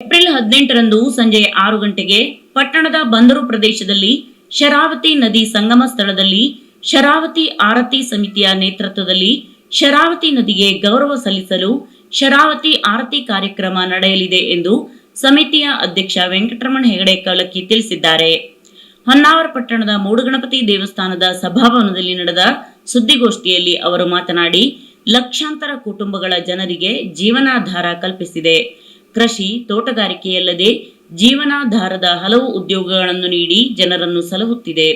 April ಹದಿನೆಂಟರಂದು ಸಂಜೆ ಆರು ಗಂಟೆಗೆ ಪಟ್ಟಣದ ಬಂದರು ಪ್ರದೇಶದಲ್ಲಿ ಶರಾವತಿ ನದಿ ಸಂಗಮ ಸ್ಥಳದಲ್ಲಿ ಶರಾವತಿ ಆರತಿ ಸಮಿತಿಯ ನೇತೃತ್ವದಲ್ಲಿ ಶರಾವತಿ ನದಿಗೆ ಗೌರವ ಸಲ್ಲಿಸಲು ಶರಾವತಿ ಆರತಿ ಕಾರ್ಯಕ್ರಮ ನಡೆಯಲಿದೆ ಎಂದು ಸಮಿತಿಯ ಅಧ್ಯಕ್ಷ ವೆಂಕಟರಮಣ ಹೆಗಡೆ ಕಳಕಿ ತಿಳಿಸಿದ್ದಾರೆ. ಹೊನ್ನಾವರ ಪಟ್ಟಣದ ಮೂಡುಗಣಪತಿ ದೇವಸ್ಥಾನದ ಸಭಾಭವನದಲ್ಲಿ ನಡೆದ ಸುದ್ದಿಗೋಷ್ಠಿಯಲ್ಲಿ ಅವರು ಮಾತನಾಡಿ, ಲಕ್ಷಾಂತರ ಕುಟುಂಬಗಳ ಜನರಿಗೆ ಜೀವನಾಧಾರ ಕಲ್ಪಿಸಿದೆ. ಕೃಷಿ, ತೋಟಗಾರಿಕೆಯಲ್ಲದೆ ಜೀವನಾಧಾರದ ಹಲವು ಉದ್ಯೋಗಗಳನ್ನು ನೀಡಿ ಜನರನ್ನು ಸಲಹುತ್ತಿದೆ.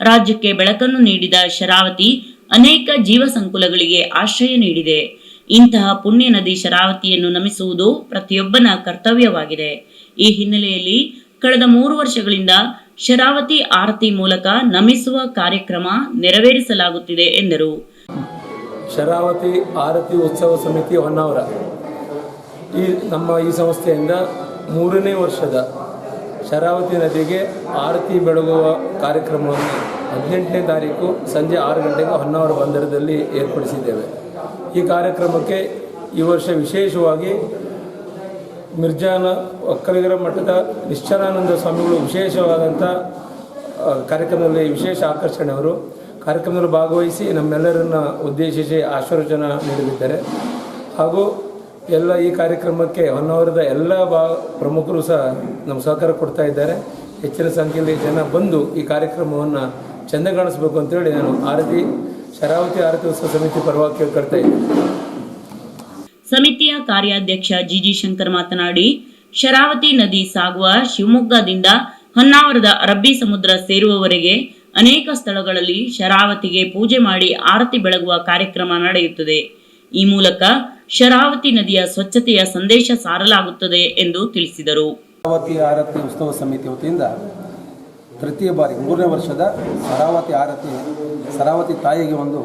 ರಾಜ್ಯಕ್ಕೆ ಬೆಳಕನ್ನು ನೀಡಿದ ಶರಾವತಿ ಅನೇಕ ಜೀವ ಸಂಕುಲಗಳಿಗೆ ಆಶ್ರಯ ನೀಡಿದೆ. ಇಂತಹ ಪುಣ್ಯ ನದಿ ಶರಾವತಿಯನ್ನು ನಮಿಸುವುದು ಪ್ರತಿಯೊಬ್ಬನ ಕರ್ತವ್ಯವಾಗಿದೆ. ಈ ಹಿನ್ನೆಲೆಯಲ್ಲಿ ಕಳೆದ ಮೂರು ವರ್ಷಗಳಿಂದ ಶರಾವತಿ ಆರತಿ ಮೂಲಕ ನಮಿಸುವ ಕಾರ್ಯಕ್ರಮ ನೆರವೇರಿಸಲಾಗುತ್ತಿದೆ ಎಂದರು. ಶರಾವತಿ ಆರತಿ ಉತ್ಸವ ಸಮಿತಿ ಹೊನ್ನಾವರ. ಈ ನಮ್ಮ ಈ ಸಂಸ್ಥೆಯಿಂದ ಮೂರನೇ ವರ್ಷದ ಶರಾವತಿ ನದಿಗೆ ಆರತಿ ಬೆಳಗುವ ಕಾರ್ಯಕ್ರಮವನ್ನು ಹದಿನೆಂಟನೇ ತಾರೀಕು ಸಂಜೆ ಆರು ಗಂಟೆಗೆ ಹೊನ್ನಾವರ ಬಂದರದಲ್ಲಿ ಏರ್ಪಡಿಸಿದ್ದೇವೆ. ಈ ಕಾರ್ಯಕ್ರಮಕ್ಕೆ ಈ ವರ್ಷ ವಿಶೇಷವಾಗಿ ಮಿರ್ಜಾನ ಒಕ್ಕಲಿಗರ ಮಠದ ನಿಶ್ಚಲಾನಂದ ಸ್ವಾಮಿಗಳು ವಿಶೇಷವಾದಂಥ ಕಾರ್ಯಕ್ರಮದಲ್ಲಿ ವಿಶೇಷ ಆಕರ್ಷಣೆ ಅವರು ಕಾರ್ಯಕ್ರಮದಲ್ಲಿ ಭಾಗವಹಿಸಿ ನಮ್ಮೆಲ್ಲರನ್ನ ಉದ್ದೇಶಿಸಿ ಆಶೀರ್ವಚನ ನೀಡಲಿದ್ದಾರೆ. ಹಾಗೂ ಎಲ್ಲ ಈ ಕಾರ್ಯಕ್ರಮಕ್ಕೆ ಹೊನ್ನಾವರದ ಎಲ್ಲ ಬಾ ಪ್ರಮುಖರು ಸಹ ನಮ್ಮ ಸಹಕಾರ ಕೊಡ್ತಾ ಇದ್ದಾರೆ. ಹೆಚ್ಚಿನ ಸಂಖ್ಯೆಯಲ್ಲಿ ಜನ ಬಂದು ಈ ಕಾರ್ಯಕ್ರಮವನ್ನು ಚೆಂದ ಕಾಣಿಸ್ಬೇಕು ಅಂತೇಳಿ ನಾನು ಆರತಿ, ಶರಾವತಿ ಆರತಿ ಉತ್ಸವ ಸಮಿತಿ ಪರವಾಗಿ ಕೇಳ್ಕೊಳ್ತಾ ಸಮಿತಿಯ ಕಾರ್ಯಾಧ್ಯಕ್ಷ ಜಿಜಿ ಶಂಕರ್ ಮಾತನಾಡಿ, ಶರಾವತಿ ನದಿ ಸಾಗುವ ಶಿವಮೊಗ್ಗದಿಂದ ಹೊನ್ನಾವರದ ಅರಬ್ಬಿ ಸಮುದ್ರ ಸೇರುವವರೆಗೆ ಅನೇಕ ಸ್ಥಳಗಳಲ್ಲಿ ಶರಾವತಿಗೆ ಪೂಜೆ ಮಾಡಿ ಆರತಿ ಬೆಳಗುವ ಕಾರ್ಯಕ್ರಮ ನಡೆಯುತ್ತದೆ. ಈ ಮೂಲಕ ಶರಾವತಿ ನದಿಯ ಸ್ವಚ್ಛತೆಯ ಸಂದೇಶ ಸಾರಲಾಗುತ್ತದೆ ಎಂದು ತಿಳಿಸಿದರು. ಶರಾವತಿ ಆರತಿ ಉತ್ಸವ ಸಮಿತಿ ವತಿಯಿಂದ ತೃತೀಯ ಬಾರಿ ಮೂರನೇ ವರ್ಷದ ಶರಾವತಿ ಆರತಿ ಶರಾವತಿ ತಾಯಿಗೆ ಒಂದು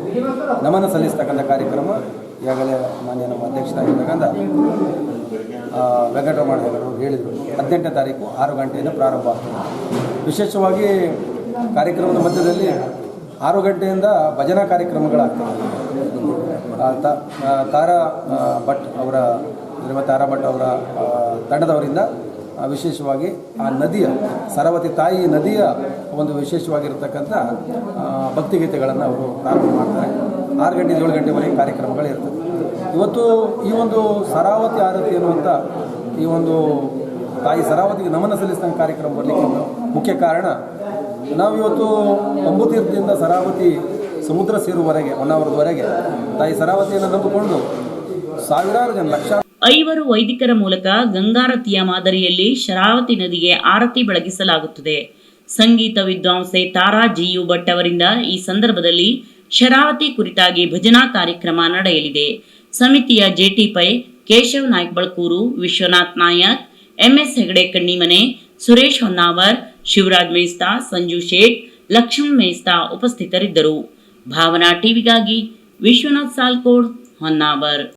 ನಮನ ಸಲ್ಲಿಸ್ತಕ್ಕಂಥ ಕಾರ್ಯಕ್ರಮ ಈಗಾಗಲೇ ಮಾನ್ಯ ನಮ್ಮ ಅಧ್ಯಕ್ಷರಾಗಿರ್ತಕ್ಕಂಥ ಆ, ವೆಂಕಟರಮಣ ಹೇಳಿದರು. ಹದಿನೆಂಟನೇ ತಾರೀಕು ಆರು ಗಂಟೆಯಿಂದ ಪ್ರಾರಂಭ ಆಗ್ತದೆ. ವಿಶೇಷವಾಗಿ ಕಾರ್ಯಕ್ರಮದ ಮಧ್ಯದಲ್ಲಿ ಆರು ಗಂಟೆಯಿಂದ ಭಜನಾ ಕಾರ್ಯಕ್ರಮಗಳಾಗ್ತವೆ. ತಾರಾ ಭಟ್ ಅವರ ಶ್ರೀಮತಿ ತಾರಾ ಭಟ್ ಅವರ ತಂಡದವರಿಂದ ವಿಶೇಷವಾಗಿ ಆ ನದಿಯ, ಸರವತಿ ತಾಯಿ ನದಿಯ ಒಂದು ವಿಶೇಷವಾಗಿರ್ತಕ್ಕಂಥ ಭಕ್ತಿಗೀತೆಗಳನ್ನು ಅವರು ಪ್ರಾರಂಭ ಮಾಡ್ತಾರೆ. ಆರು ಗಂಟೆ ಏಳು ಗಂಟೆವರೆಗೆ ಕಾರ್ಯಕ್ರಮಗಳು ಇರ್ತವೆ ಇವತ್ತು ಈ ಒಂದು ಸರಾವತಿ ಆರತಿ ಅನ್ನುವಂಥ ಈ ಒಂದು ತಾಯಿ ಸರಾವತಿಗೆ ನಮನ ಸಲ್ಲಿಸಿದ ಕಾರ್ಯಕ್ರಮ ಬರಲಿಕ್ಕೆ ಮುಖ್ಯ ಕಾರಣ, ನಾವಿವತ್ತು ಅಂಬುತೀರ್ಥದಿಂದ ಸರಾವತಿ ಸಮುದ್ರ ಸೇರುವವರೆಗೆ, ಹೊನ್ನಾವರದವರೆಗೆ. ತಾಯಿ ಸರಾವತಿಯನ್ನು ನಂಬಿಕೊಂಡು ಸಾವಿರಾರು ಜನ ಲಕ್ಷ ಐವರು ವೈದಿಕರ ಮೂಲಕ ಗಂಗಾರತಿಯ ಮಾದರಿಯಲ್ಲಿ ಶರಾವತಿ ನದಿಗೆ ಆರತಿ ಬೆಳಗಿಸಲಾಗುತ್ತದೆ. ಸಂಗೀತ ವಿದ್ವಾಂಸೆ ತಾರಾ ಜಿಯು ಭಟ್ ಅವರಿಂದ ಈ ಸಂದರ್ಭದಲ್ಲಿ ಶರಾವತಿ ಕುರಿತಾಗಿ ಭಜನಾ ಕಾರ್ಯಕ್ರಮ ನಡೆಯಲಿದೆ. ಸಮಿತಿಯ ಜೆಟಿ ಪೈ, ಕೇಶವ್ ನಾಯ್ಕ್ ಬಳಕೂರು, ವಿಶ್ವನಾಥ್ ನಾಯಕ್, ಎಂಎಸ್ ಹೆಗಡೆ ಕಣ್ಣಿಮನೆ, ಸುರೇಶ್ ಹೊನ್ನಾವರ್, ಶಿವರಾಜ್ ಮೇಸ್ತಾ, ಸಂಜು ಶೇಟ್, ಲಕ್ಷ್ಮಣ್ ಮೇಸ್ತಾ ಉಪಸ್ಥಿತರಿದ್ದರು. ಭಾವನಾ ಟಿವಿಗಾಗಿ ವಿಶ್ವನಾಥ್ ಸಾಲ್ಕೋಡ್ ಹೊನ್ನಾವರ್.